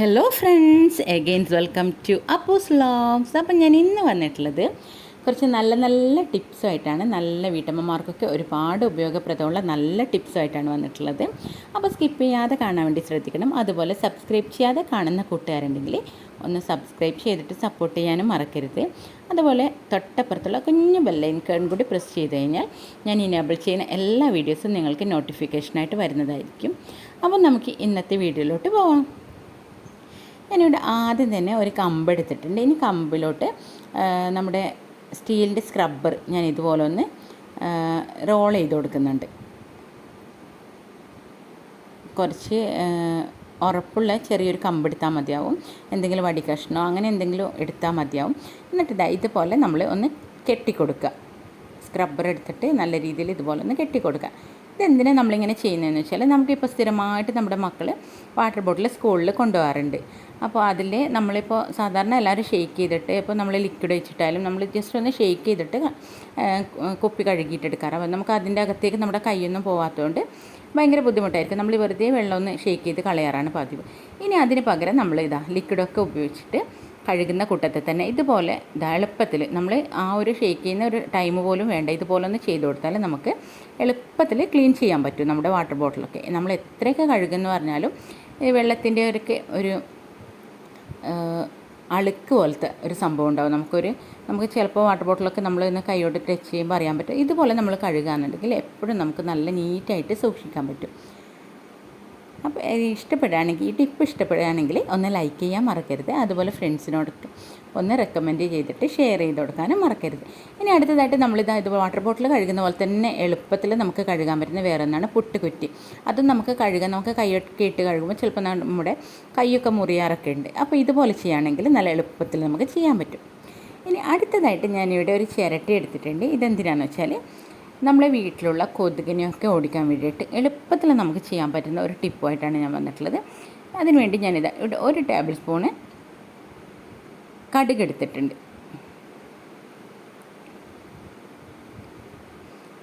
Hello friends again welcome to അപ്പോസ് ലോഗ്സ് അപ്പം ഞാൻ ഇന്ന് വന്നിട്ടുള്ളത് കുറച്ച് നല്ല നല്ല ടിപ്സുമായിട്ടാണ് നല്ല വീട്ടമ്മമാർക്കൊക്കെ ഒരുപാട് ഉപയോഗപ്രദമുള്ള നല്ല ടിപ്സുമായിട്ടാണ് വന്നിട്ടുള്ളത്. അപ്പോൾ സ്കിപ്പ് ചെയ്യാതെ കാണാൻ വേണ്ടി ശ്രദ്ധിക്കണം. അതുപോലെ സബ്സ്ക്രൈബ് ചെയ്യാതെ കാണുന്ന കൂട്ടുകാരുണ്ടെങ്കിൽ ഒന്ന് സബ്സ്ക്രൈബ് ചെയ്തിട്ട് സപ്പോർട്ട് ചെയ്യാനും മറക്കരുത്. അതുപോലെ തൊട്ടപ്പുറത്തുള്ള കുഞ്ഞു ബെല്ലൈക്കൺ കൂടി പ്രസ് ചെയ്ത് കഴിഞ്ഞാൽ ഞാൻ ഇനേബിൾ ചെയ്യുന്ന എല്ലാ വീഡിയോസും നിങ്ങൾക്ക് നോട്ടിഫിക്കേഷനായിട്ട് വരുന്നതായിരിക്കും. അപ്പോൾ നമുക്ക് ഇന്നത്തെ വീഡിയോയിലോട്ട് പോവാം. ഞാനിവിടെ ആദ്യം തന്നെ ഒരു കമ്പ് എടുത്തിട്ടുണ്ട്. ഇനി കമ്പിലോട്ട് നമ്മുടെ സ്റ്റീലിന്റെ സ്ക്രബ്ബർ ഞാൻ ഇതുപോലെ ഒന്ന് റോൾ ചെയ്ത് കൊടുക്കുന്നുണ്ട്. കുറച്ച് ഉറപ്പുള്ള ചെറിയൊരു കമ്പ് എടുത്താൽ മതിയാവും. എന്തെങ്കിലും വടി കഷ്ണമോ അങ്ങനെ എന്തെങ്കിലും എടുത്താൽ മതിയാവും. എന്നിട്ട് ഇതാ ഇതുപോലെ നമ്മൾ ഒന്ന് കെട്ടിക്കൊടുക്കുക. സ്ക്രബ്ബർ എടുത്തിട്ട് നല്ല രീതിയിൽ ഇതുപോലെ ഒന്ന് കെട്ടിക്കൊടുക്കുക. ഇതെന്തിനാണ് നമ്മളിങ്ങനെ ചെയ്യുന്നതെന്ന് വെച്ചാൽ നമുക്കിപ്പോൾ സ്ഥിരമായിട്ട് നമ്മുടെ മക്കൾ വാട്ടർ ബോട്ടിൽ സ്കൂളിൽ കൊണ്ടുപോകാറുണ്ട്. അപ്പോൾ അതിൽ നമ്മളിപ്പോൾ സാധാരണ എല്ലാവരും ഷെയ്ക്ക് ചെയ്തിട്ട് ഇപ്പോൾ നമ്മൾ ലിക്വിഡ് വെച്ചിട്ടായാലും നമ്മൾ ജസ്റ്റ് ഒന്ന് ഷെയ്ക്ക് ചെയ്തിട്ട് കുപ്പി കഴുകിയിട്ട് എടുക്കാറ്. അപ്പോൾ നമുക്ക് അതിന്റെ അകത്തേക്ക് നമ്മുടെ കൈയൊന്നും പോകാത്തതുകൊണ്ട് ഭയങ്കര ബുദ്ധിമുട്ടായിരിക്കും. നമ്മൾ വെറുതെ വെള്ളമൊന്ന് ഷെയ്ക്ക് ചെയ്ത് കളയാറാണ് പതിവ്. ഇനി അതിന് പകരം നമ്മൾ ഇതാ ലിക്വിഡൊക്കെ ഉപയോഗിച്ചിട്ട് കഴുകുന്ന കൂട്ടത്തിൽ തന്നെ ഇതുപോലെ ഇതാ എളുപ്പത്തിൽ നമ്മൾ ആ ഒരു ഷേക്ക് ചെയ്യുന്ന ഒരു ടൈം പോലും വേണ്ട. ഇതുപോലെ ഒന്ന് ചെയ്ത് കൊടുത്താൽ നമുക്ക് എളുപ്പത്തിൽ ക്ലീൻ ചെയ്യാൻ പറ്റും നമ്മുടെ വാട്ടർ ബോട്ടിലൊക്കെ നമ്മൾ എത്രയൊക്കെ കഴുകുമെന്ന് പറഞ്ഞാലും വെള്ളത്തിന്റെ ഒരു ഒരു അളുക്ക് പോലത്തെ ഒരു സംഭവം ഉണ്ടാവും. നമുക്കൊരു നമുക്ക് ചിലപ്പോൾ വാട്ടർ ബോട്ടിലൊക്കെ നമ്മൾ ഇന്ന് കൈയോട്ട് ടച്ച് ചെയ്യുമ്പോൾ അറിയാൻ പറ്റും. ഇതുപോലെ നമ്മൾ കഴുകുകയാണെന്നുണ്ടെങ്കിൽ എപ്പോഴും നമുക്ക് നല്ല നീറ്റായിട്ട് സൂക്ഷിക്കാൻ പറ്റും. അപ്പോൾ ഇഷ്ടപ്പെടുകയാണെങ്കിൽ ഈ ടിപ്പ് ഇഷ്ടപ്പെടുകയാണെങ്കിൽ ഒന്ന് ലൈക്ക് ചെയ്യാൻ മറക്കരുത്. അതുപോലെ ഫ്രണ്ട്സിനോടൊക്കെ ഒന്ന് റെക്കമെൻഡ് ചെയ്തിട്ട് ഷെയർ ചെയ്ത് കൊടുക്കാനും മറക്കരുത്. ഇനി അടുത്തതായിട്ട് നമ്മളിത് ഇത് വാട്ടർ ബോട്ടിൽ കഴുകുന്ന പോലെ തന്നെ എളുപ്പത്തിൽ നമുക്ക് കഴുകാൻ പറ്റുന്ന വേറെ ഒന്നാണ് പുട്ടുകുറ്റി. അതും നമുക്ക് കഴുകാൻ നമുക്ക് കൈയൊക്കെ ഇട്ട് കഴുകുമ്പോൾ ചിലപ്പോൾ നമ്മുടെ കൈയൊക്കെ മുറിയാറൊക്കെ ഉണ്ട്. അപ്പോൾ ഇതുപോലെ ചെയ്യുകയാണെങ്കിൽ നല്ല എളുപ്പത്തിൽ നമുക്ക് ചെയ്യാൻ പറ്റും. ഇനി അടുത്തതായിട്ട് ഞാനിവിടെ ഒരു ചിരട്ടി എടുത്തിട്ടുണ്ട്. ഇതെന്തിനാണെന്ന് വെച്ചാൽ നമ്മളെ വീട്ടിലുള്ള കൊതുകിനെയൊക്കെ ഓടിക്കാൻ വേണ്ടിയിട്ട് എളുപ്പത്തിൽ നമുക്ക് ചെയ്യാൻ പറ്റുന്ന ഒരു ടിപ്പുമായിട്ടാണ് ഞാൻ വന്നിട്ടുള്ളത്. അതിനുവേണ്ടി ഞാനിത് ഒരു ടേബിൾ സ്പൂണ് കടുക് എടുത്തിട്ടുണ്ട്.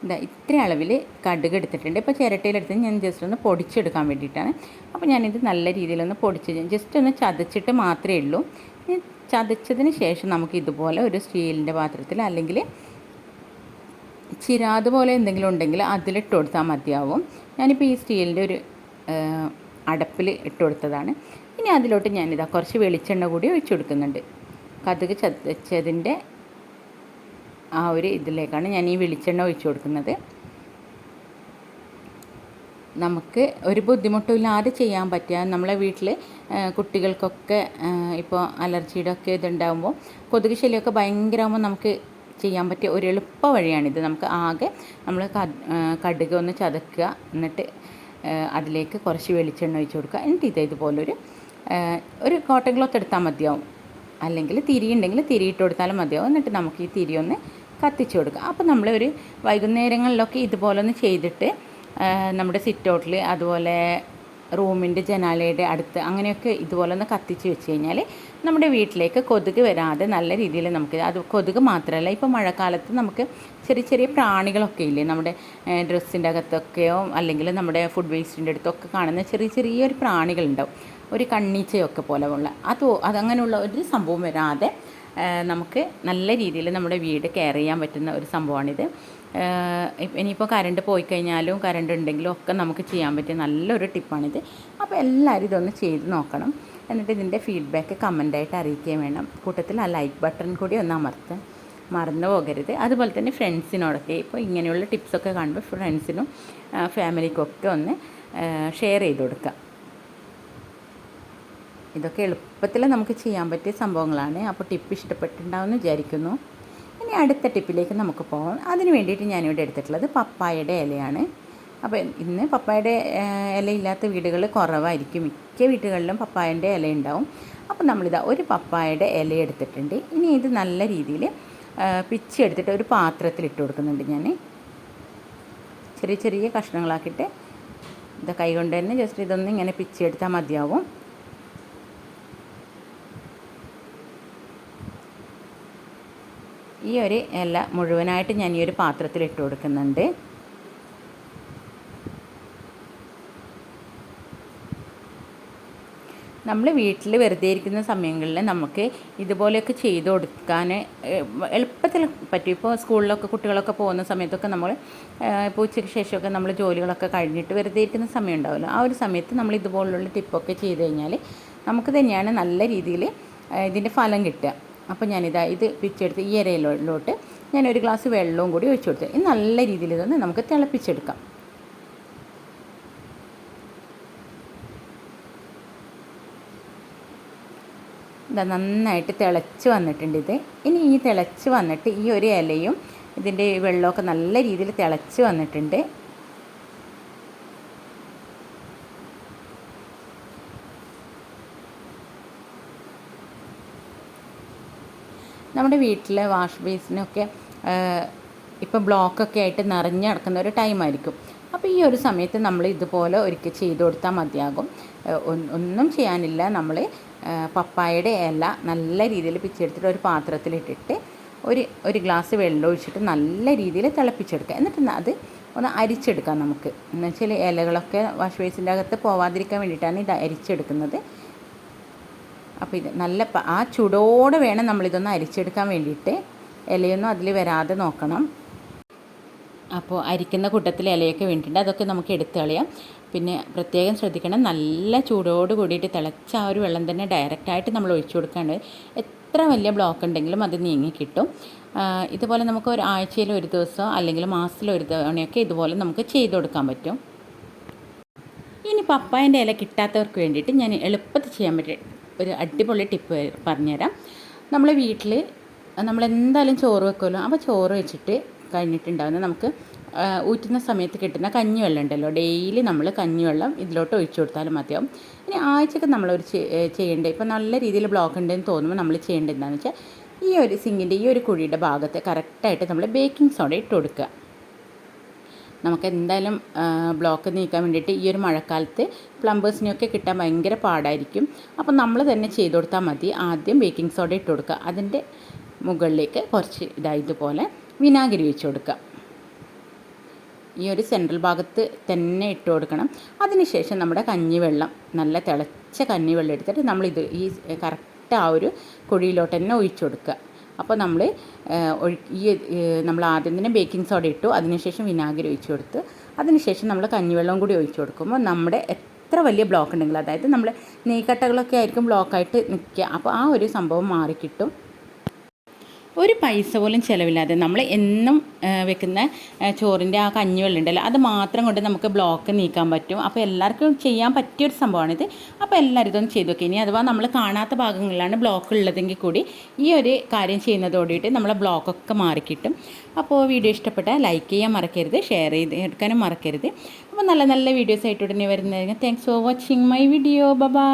ഇതാ ഇത്ര അളവിൽ കടുക് എടുത്തിട്ടുണ്ട്. ഇപ്പോൾ ചിരട്ടയിലെടുത്ത് ഞാൻ ജസ്റ്റ് ഒന്ന് പൊടിച്ചെടുക്കാൻ വേണ്ടിയിട്ടാണ്. അപ്പോൾ ഞാനിത് നല്ല രീതിയിലൊന്ന് പൊടിച്ച് ജസ്റ്റ് ഒന്ന് ചതച്ചിട്ട് മാത്രമേ ഉള്ളൂ. ചതച്ചതിന് ശേഷം നമുക്ക് ഇതുപോലെ ഒരു സ്റ്റീലിന്റെ പാത്രത്തിൽ അല്ലെങ്കിൽ ചിരാത് പോലെ എന്തെങ്കിലും ഉണ്ടെങ്കിൽ അതിലിട്ട് കൊടുത്താൽ മതിയാവും. ഞാനിപ്പോൾ ഈ സ്റ്റീലിന്റെ ഒരു അടപ്പിൽ ഇട്ട് കൊടുത്തതാണ്. ഇനി അതിലോട്ട് ഞാനിതാ കുറച്ച് വെളിച്ചെണ്ണ കൂടി ഒഴിച്ചു കൊടുക്കുന്നുണ്ട്. കതുക് ചതച്ചതിന്റെ ആ ഒരു ഇതിലേക്കാണ് ഞാൻ ഈ വെളിച്ചെണ്ണ ഒഴിച്ചു കൊടുക്കുന്നത്. നമുക്ക് ഒരു ബുദ്ധിമുട്ടില്ലാതെ ചെയ്യാൻ പറ്റുക. നമ്മളെ വീട്ടിൽ കുട്ടികൾക്കൊക്കെ ഇപ്പോൾ അലർജിയുടെ ഒക്കെ ഇതുണ്ടാകുമ്പോൾ കൊതുക് ശല്യമൊക്കെ ഭയങ്കരമാകുമ്പോൾ നമുക്ക് ചെയ്യാൻ പറ്റിയ ഒരു എളുപ്പ വഴിയാണിത്. നമുക്ക് ആകെ നമ്മൾ കടുക് ഒന്ന് ചതക്കുക. എന്നിട്ട് അതിലേക്ക് കുറച്ച് വെളിച്ചെണ്ണ ഒഴിച്ച് കൊടുക്കുക. എന്നിട്ട് ഇത് ഇതുപോലൊരു ഒരു കോട്ടൺ ക്ലോത്ത് എടുത്താൽ മതിയാവും. അല്ലെങ്കിൽ തിരി ഉണ്ടെങ്കിൽ തിരി ഇട്ട് കൊടുത്താലും മതിയാവും. എന്നിട്ട് നമുക്ക് ഈ തിരി ഒന്ന് കത്തിച്ച് കൊടുക്കുക. അപ്പോൾ നമ്മൾ ഒരു വൈകുന്നേരങ്ങളിലൊക്കെ ഇതുപോലെ ഒന്ന് ചെയ്തിട്ട് നമ്മുടെ സിറ്റ് ഔട്ടിൽ അതുപോലെ റൂമിന്റെ ജനാലയുടെ അടുത്ത് അങ്ങനെയൊക്കെ ഇതുപോലെ ഒന്ന് കത്തിച്ച് വെച്ച് കഴിഞ്ഞാൽ നമ്മുടെ വീട്ടിലേക്ക് കൊതുക് വരാതെ നല്ല രീതിയിൽ നമുക്ക് അത് കൊതുക് മാത്രമല്ല ഇപ്പോൾ മഴക്കാലത്ത് നമുക്ക് ചെറിയ ചെറിയ പ്രാണികളൊക്കെ ഇല്ലേ നമ്മുടെ ഡ്രസ്സിന്റെ അകത്തൊക്കെയോ അല്ലെങ്കിൽ നമ്മുടെ ഫുഡ് വേസ്റ്റിന്റെ അടുത്തൊക്കെ കാണുന്ന ചെറിയ ചെറിയൊരു പ്രാണികളുണ്ടാവും. ഒരു കണ്ണീച്ചയൊക്കെ പോലെ ഉള്ള. അത് അതങ്ങനെയുള്ള ഒരു സംഭവം വരാതെ നമുക്ക് നല്ല രീതിയിൽ നമ്മുടെ വീട് കെയർ ചെയ്യാൻ പറ്റുന്ന ഒരു സംഭവമാണിത്. ഇനിയിപ്പോൾ കറണ്ട് പോയി കഴിഞ്ഞാലും കറണ്ട് ഉണ്ടെങ്കിലും ഒക്കെ നമുക്ക് ചെയ്യാൻ പറ്റിയ നല്ലൊരു ടിപ്പാണിത് അപ്പോൾ എല്ലാവരും ഇതൊന്ന് ചെയ്ത് നോക്കണം. എന്നിട്ട് ഇതിന്റെ ഫീഡ്ബാക്ക് കമന്റായിട്ട് അറിയിക്കുകയും വേണം. കൂട്ടത്തിൽ ആ ലൈക്ക് ബട്ടൺ കൂടി ഒന്ന് അമർത്താൻ മറന്നു പോകരുത്. അതുപോലെ തന്നെ ഫ്രണ്ട്സിനോടൊക്കെ ഇപ്പോൾ ഇങ്ങനെയുള്ള ടിപ്സൊക്കെ കാണുമ്പോൾ ഫ്രണ്ട്സിനും ഫാമിലിക്കും ഒക്കെ ഒന്ന് ഷെയർ ചെയ്ത് കൊടുക്കുക. ഇതൊക്കെ എളുപ്പത്തിൽ നമുക്ക് ചെയ്യാൻ പറ്റിയ സംഭവങ്ങളാണ്. അപ്പോൾ ടിപ്പ് ഇഷ്ടപ്പെട്ടിട്ടുണ്ടാവുമെന്ന് വിചാരിക്കുന്നു. ഇനി അടുത്ത ടിപ്പിലേക്ക് നമുക്ക് പോകാം. അതിന് വേണ്ടിയിട്ട് ഞാനിവിടെ എടുത്തിട്ടുള്ളത് പപ്പായയുടെ ഇലയാണ്. അപ്പോൾ ഇന്ന് പപ്പായയുടെ ഇല ഇല്ലാത്ത വീടുകൾ കുറവായിരിക്കും. മിക്ക വീടുകളിലും പപ്പായന്റെ ഇല ഉണ്ടാവും അപ്പോൾ നമ്മളിതാ ഒരു പപ്പായയുടെ ഇല എടുത്തിട്ടുണ്ട്. ഇനി ഇത് നല്ല രീതിയിൽ പിച്ചി എടുത്തിട്ട് ഒരു പാത്രത്തിൽ ഇട്ട് കൊടുക്കുന്നുണ്ട് ഞാൻ ചെറിയ ചെറിയ കഷ്ണങ്ങളാക്കിയിട്ട് ഇത് കൈ കൊണ്ട് തന്നെ ജസ്റ്റ് ഇതൊന്ന് ഇങ്ങനെ പിച്ചെടുത്താൽ മതിയാവും. ഈ ഒരു ഇല മുഴുവനായിട്ട് ഞാൻ ഈ ഒരു പാത്രത്തിൽ ഇട്ട് കൊടുക്കുന്നുണ്ട്. നമ്മൾ വീട്ടിൽ വെറുതെ ഇരിക്കുന്ന സമയങ്ങളിൽ നമുക്ക് ഇതുപോലെയൊക്കെ ചെയ്തു കൊടുക്കാൻ എളുപ്പത്തിൽ പറ്റും. ഇപ്പോൾ സ്കൂളിലൊക്കെ കുട്ടികളൊക്കെ പോകുന്ന സമയത്തൊക്കെ നമ്മൾ ഇപ്പോൾ ഉച്ചയ്ക്ക് ശേഷമൊക്കെ നമ്മൾ ജോലികളൊക്കെ കഴിഞ്ഞിട്ട് വെറുതെ ഇരിക്കുന്ന സമയം ഉണ്ടാവില്ല. ആ ഒരു സമയത്ത് നമ്മൾ ഇതുപോലുള്ള ടിപ്പൊക്കെ ചെയ്ത് കഴിഞ്ഞാൽ നമുക്ക് തന്നെയാണ് നല്ല രീതിയിൽ ഇതിന്റെ ഫലം കിട്ടുക. അപ്പോൾ ഞാനിതാ ഇത് പിച്ചെടുത്ത് ഈ ഇരയിലോട്ട് ഞാൻ ഒരു ഗ്ലാസ് വെള്ളവും കൂടി ഒഴിച്ചു കൊടുത്തു ഇത് നല്ല രീതിയിൽ ഇതൊന്ന് നമുക്ക് തിളപ്പിച്ചെടുക്കാം. ഇതാ നന്നായിട്ട് തിളച്ച് വന്നിട്ടുണ്ട് ഇത്. ഇനി ഈ തിളച്ച് വന്നിട്ട് ഈ ഒരു ഇലയും ഇതിന്റെ വെള്ളമൊക്കെ നല്ല രീതിയിൽ തിളച്ച് വന്നിട്ടുണ്ട്. നമ്മുടെ വീട്ടിലെ വാഷ് ബേസിനൊക്കെ ഇപ്പോൾ ബ്ലോക്കൊക്കെ ആയിട്ട് നിറഞ്ഞു കിടക്കുന്ന ഒരു ടൈമായിരിക്കും അപ്പോൾ ഈ ഒരു സമയത്ത് നമ്മൾ ഇതുപോലെ ഒരുക്കി ചെയ്ത് കൊടുത്താൽ മതിയാകും. ഒന്നും ചെയ്യാനില്ല. നമ്മൾ പപ്പായയുടെ ഇല നല്ല രീതിയിൽ പിച്ചെടുത്തിട്ട് ഒരു പാത്രത്തിലിട്ടിട്ട് ഒരു ഒരു ഗ്ലാസ് വെള്ളം ഒഴിച്ചിട്ട് നല്ല രീതിയിൽ തിളപ്പിച്ചെടുക്കുക. എന്നിട്ട് അത് ഒന്ന് അരിച്ചെടുക്കാം നമുക്ക്. എന്നുവെച്ചാൽ ഇലകളൊക്കെ വാഷ് ബേസിന്റെ അകത്ത് പോവാതിരിക്കാൻ വേണ്ടിയിട്ടാണ് ഇത് അരിച്ചെടുക്കുന്നത്. അപ്പോൾ ഇത് നല്ല ആ ചൂടോടെ വേണം നമ്മളിതൊന്ന് അരിച്ചെടുക്കാൻ വേണ്ടിയിട്ട്. ഇലയൊന്നും അതിൽ വരാതെ നോക്കണം. അപ്പോൾ അരിക്കുന്ന കൂട്ടത്തിൽ ഇലയൊക്കെ വീണിട്ടുണ്ട് അതൊക്കെ നമുക്ക് എടുത്തു കളയാം. പിന്നെ പ്രത്യേകം ശ്രദ്ധിക്കണം നല്ല ചൂടോട് കൂടിയിട്ട് തിളച്ച ആ ഒരു വെള്ളം തന്നെ ഡയറക്റ്റായിട്ട് നമ്മൾ ഒഴിച്ചു കൊടുക്കാണ്ട് എത്ര വലിയ ബ്ലോക്ക് ഉണ്ടെങ്കിലും അത് നീങ്ങി കിട്ടും. ഇതുപോലെ നമുക്ക് ഒരു ആഴ്ചയിൽ ഒരു ദിവസം അല്ലെങ്കിൽ മാസത്തിൽ ഒരു തവണയൊക്കെ ഇതുപോലെ നമുക്ക് ചെയ്ത് കൊടുക്കാൻ പറ്റും. ഇനി പപ്പായന്റെ ഇല കിട്ടാത്തവർക്ക് വേണ്ടിയിട്ട് ഞാൻ എളുപ്പത്തിൽ ചെയ്യാൻ പറ്റിയ ഒരു അടിപൊളി ടിപ്പ് പറഞ്ഞുതരാം. നമ്മൾ വീട്ടിൽ നമ്മളെന്തായാലും ചോറ് വെക്കുമല്ലോ. അപ്പോൾ ചോറ് വെച്ചിട്ട് കഴിഞ്ഞിട്ടുണ്ടാകുന്ന നമുക്ക് ഊറ്റുന്ന സമയത്ത് കിട്ടുന്ന കഞ്ഞിവെള്ളം ഉണ്ടല്ലോ. ഡെയിലി നമ്മൾ കഞ്ഞിവെള്ളം ഇതിലോട്ട് ഒഴിച്ചു കൊടുത്താലും മതിയാവും. ഇനി ആഴ്ചക്ക് നമ്മളൊരു ചെയ്യേണ്ടത് ഇപ്പോൾ നല്ല രീതിയിൽ ബ്ലോക്ക് ഉണ്ടെന്ന് തോന്നുമ്പോൾ നമ്മൾ ചെയ്യേണ്ടത് എന്താണെന്ന് വെച്ചാൽ ഈ ഒരു സിങ്കിന്റെ ഈ ഒരു കുഴിയുടെ ഭാഗത്ത് കറക്റ്റായിട്ട് നമ്മൾ ബേക്കിംഗ് സോഡ ഇട്ട് കൊടുക്കുക. നമുക്ക് എന്തായാലും ബ്ലോക്ക് നീക്കാൻ വേണ്ടിയിട്ട് ഈ ഒരു മഴക്കാലത്ത് പ്ലംബേഴ്സിനെയൊക്കെ കിട്ടാൻ ഭയങ്കര പാടായിരിക്കും. അപ്പം നമ്മൾ തന്നെ ചെയ്ത് കൊടുത്താൽ മതി. ആദ്യം ബേക്കിംഗ് സോഡ ഇട്ട് കൊടുക്കുക. അതിന്റെ മുകളിലേക്ക് കുറച്ച് ഇതായതുപോലെ വിനാഗിരി വെച്ച് കൊടുക്കുക. ഈ ഒരു സെൻട്രൽ ഭാഗത്ത് തന്നെ ഇട്ട് കൊടുക്കണം. അതിനുശേഷം നമ്മുടെ കഞ്ഞിവെള്ളം നല്ല തിളച്ച കഞ്ഞിവെള്ളം എടുത്തിട്ട് നമ്മളിത് ഈ കറക്റ്റ് ആ ഒരു കുഴിയിലോട്ട് തന്നെ ഒഴിച്ചു കൊടുക്കുക. അപ്പോൾ നമ്മൾ ഈ നമ്മൾ ആദ്യം തന്നെ ബേക്കിംഗ് സോഡ ഇട്ടു അതിനുശേഷം വിനാഗിരി ഒഴിച്ചു കൊടുത്ത് അതിനുശേഷം നമ്മൾ കഞ്ഞിവെള്ളം കൂടി ഒഴിച്ചു കൊടുക്കുമ്പോൾ നമ്മുടെ എത്ര വലിയ ബ്ലോക്ക് ഉണ്ടെങ്കിലും അതായത് നമ്മൾ നെയ്ക്കട്ടകളൊക്കെ ആയിരിക്കും ബ്ലോക്കായിട്ട് നിൽക്കുക അപ്പോൾ ആ ഒരു സംഭവം മാറിക്കിട്ടും. ഒരു പൈസ പോലും ചിലവില്ലാതെ നമ്മൾ എന്നും വെക്കുന്ന ചോറിന്റെ ആ കഞ്ഞിവെള്ളം ഉണ്ടല്ലോ അത് മാത്രം കൊണ്ട് നമുക്ക് ബ്ലോക്ക് നീക്കാൻ പറ്റും. അപ്പോൾ എല്ലാവർക്കും ചെയ്യാൻ പറ്റിയൊരു സംഭവമാണിത് അപ്പോൾ എല്ലാവരും ഇതൊന്നും ചെയ്തു നോക്കി. ഇനി അഥവാ നമ്മൾ കാണാത്ത ഭാഗങ്ങളിലാണ് ബ്ലോക്ക് ഉള്ളതെങ്കിൽ കൂടി ഈ ഒരു കാര്യം ചെയ്യുന്നതോടിയിട്ട് നമ്മളെ ബ്ലോക്കൊക്കെ മാറിക്കിട്ടും. അപ്പോൾ വീഡിയോ ഇഷ്ടപ്പെട്ടാൽ ലൈക്ക് ചെയ്യാൻ മറക്കരുത് ഷെയർ ചെയ്ത് എടുക്കാനും മറക്കരുത്. അപ്പോൾ നല്ല നല്ല വീഡിയോസ് ആയിട്ട് ഉടനെ വരുന്നതിന് thanks for watching my video ബബാ